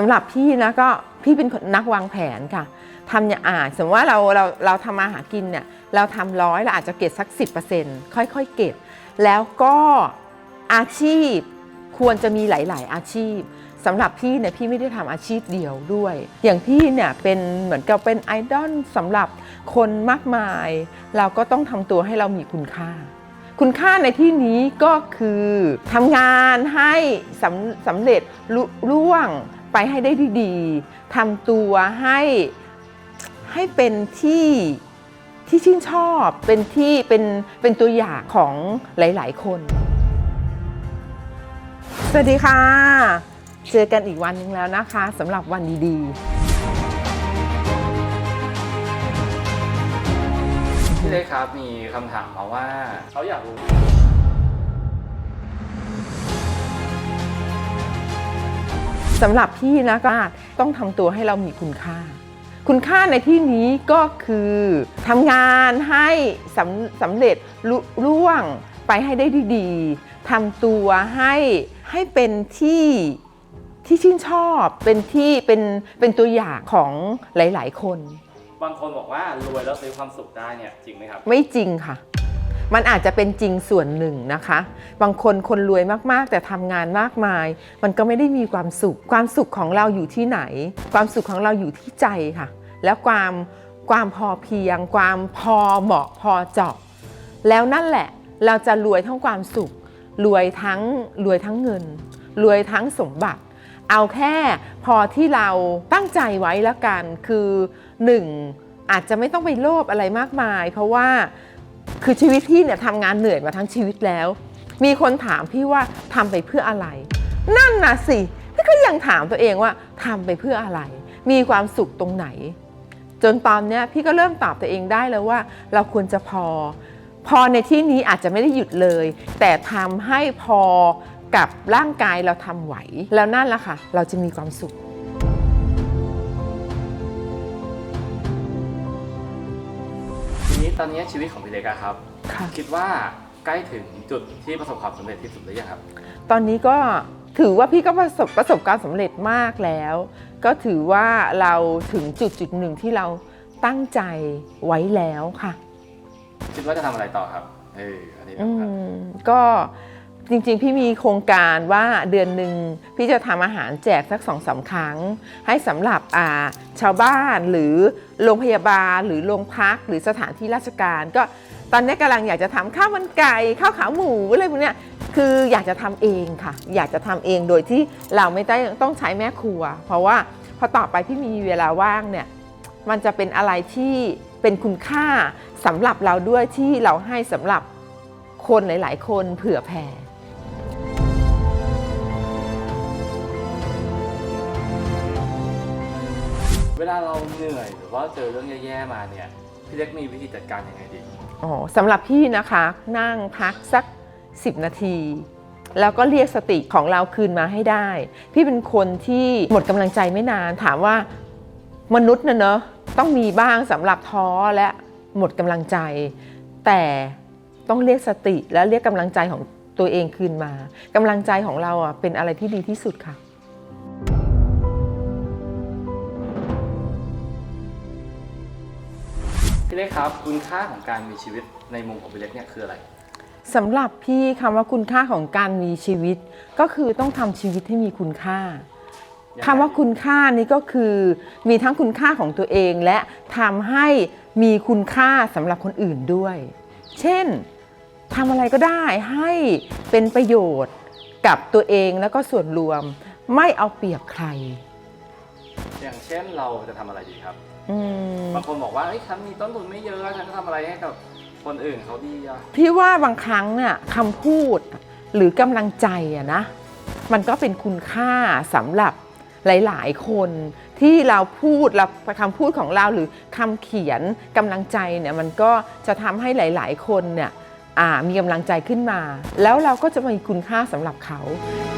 สำหรับพี่นะก็พี่เป็นนักวางแผนค่ะทำอย่างอ่าสมมติว่าเราเราเราทำมาหากินเนี่ยเราทำร้อยเราอาจจะเก็บสัก 10%ค่อยๆเก็บ แล้วก็อาชีพควรจะมีหลาย ๆ อาชีพสำหรับพี่เนี่ยพี่ไม่ได้ทำอาชีพเดียวด้วย อย่างพี่เนี่ยเป็นเหมือนกับเป็นไอดอลสำหรับคนมากมาย เราก็ต้องทำตัวให้เรามีคุณค่า คุณค่าในที่นี้ก็คือทำงานให้สำสำเร็จลุล่วง ไปให้ได้ดีๆทำตัวให้ให้เป็นที่ที่ชื่นชอบเป็นที่เป็นเป็นตัวอย่างของหลายๆ คน สวัสดีค่ะ เจอกันอีกวันหนึงแล้วนะคะสำหรับวันดีๆพี่เล็กครับมีคำถามมาว่าเขาอยากรู้ สำหรับพี่นะก็ต้องทำตัวให้เรามีคุณค่า คุณค่าในที่นี้ก็คือทำงานให้สำสำเร็จลุล่วงไปให้ได้ดีๆทำตัวให้ให้เป็นที่ที่ชื่นชอบเป็นที่เป็นเป็นตัวอย่างของหลาย ๆ คน บางคนบอกว่ารวยแล้วซื้อความสุขได้เนี่ยจริงไหมครับ ไม่จริงค่ะ มันอาจจะเป็นจริงส่วนหนึ่งนะคะ บางคนคนรวยมากๆ แต่ทำงานมากมาย มันก็ไม่ได้มีความสุข ความสุขของเราอยู่ที่ไหน ความสุขของเราอยู่ที่ใจค่ะ แล้วความความพอเพียง ความพอเหมาะพอเจาะแล้วนั่นแหละเราจะรวยทั้งความสุข รวยทั้งรวยทั้งเงิน รวยทั้งสมบัติ เอาแค่พอที่เราตั้งใจไว้แล้วกันคือหนึ่งอาจจะไม่ต้องไปโลภอะไรมากมาย เพราะว่า คือชีวิตพี่เนี่ยทำงานเหนื่อยมาทั้งชีวิตแล้ว มีคนถามพี่ว่าทำไปเพื่ออะไร นั่นนะสิพี่ก็ยังถามตัวเองว่าทำไปเพื่ออะไร มีความสุขตรงไหน จนตอนเนี้ยพี่ก็เริ่มตอบตัวเองได้แล้วว่า เราควรจะพอ พอในที่นี้อาจจะไม่ได้หยุดเลย แต่ทำให้พอกับร่างกายเราทำไหว แล้วนั่นแหละค่ะ เราจะมีความสุข นี้ตอนนี้ชีวิตของพี่เล็กอะครับ ค่ะ คิดว่าใกล้ถึงจุดที่ประสบความสำเร็จที่สุดหรือยังครับ ตอนนี้ก็ถือว่าพี่ก็ประสบประสบการณ์สำเร็จมากแล้ว ก็ถือว่าเราถึงจุดจุดหนึ่งที่เราตั้งใจไว้แล้วค่ะ คิดว่าจะทำอะไรต่อครับ เอออันนี้อืนะครับ มก็ จริงๆ พี่มีโครงการว่าเดือนหนึ่งพี่จะทำอาหารแจกสักสองสาครั้ง ให้สำหรับอ่าชาวบ้านหรือโรงพยาบาล หรือโรงพักหรือสถานที่ราชการ ก็ตอนนี้กำลังอยากจะทำข้าวมันไก่ข้าวขาหมูอะไรพวกเนี้ยคืออยากจะทำเองค่ะ อยากจะทำเองโดยที่เราไม่ได้ต้องใช้แม่ครัว เพราะว่าพอต่อไปพี่มีเวลาว่างเนี่ยมันจะเป็นอะไรที่เป็นคุณค่าสำหรับเราด้วยที่เราให้สำหรับคนหลาย ๆ คนเผื่อแผ่ เวลาเราเหนื่อยหรือว่าเจอเรื่องแย่ๆมาเนี่ยพี่เล็กมีวิธีจัดการยังไงดีอ๋อสำหรับพี่นะคะนั่งพักสัก 10 นาที แล้วก็เรียกสติของเราคืนมาให้ได้ พี่เป็นคนที่หมดกำลังใจไม่นานถามว่ามนุษย์นะเนอะต้องมีบ้างสำหรับท้อและหมดกำลังใจ แต่ต้องเรียกสติและเรียกกำลังใจของตัวเองคืนมากำลังใจของเราอะเป็นอะไรที่ดีที่สุดค่ะ เล็กครับคุณค่าของการมีชีวิตในมุมของพี่เล็กเนี่ยคืออะไร สำหรับพี่คำว่าคุณค่าของการมีชีวิต ก็คือต้องทำชีวิตให้มีคุณค่ายังไง คำว่าคุณค่านี้ก็คือมีทั้งคุณค่าของตัวเองและทำให้มีคุณค่าสำหรับคนอื่นด้วย เช่นทำอะไรก็ได้ให้เป็นประโยชน์กับตัวเองแล้วก็ส่วนรวม ไม่เอาเปรียบใคร อย่างเช่นเราจะทำอะไรดีครับ อืมบางคนบอกว่าเอ้ยฉันมีต้นทุนไม่เยอะฉันจะทำอะไรให้กับคนอื่นเขาดีอะพี่ว่าบางครั้งเนี่ยคำพูดหรือกำลังใจอะนะ มันก็เป็นคุณค่าสำหรับหลาย ๆ คนที่เราพูดเราคำพูดของเราหรือคำเขียนกำลังใจเนี่ยมันก็จะทำให้หลาย ๆ คนเนี่ยอ่ามีกำลังใจขึ้นมา แล้วเราก็จะมีคุณค่าสำหรับเขาพ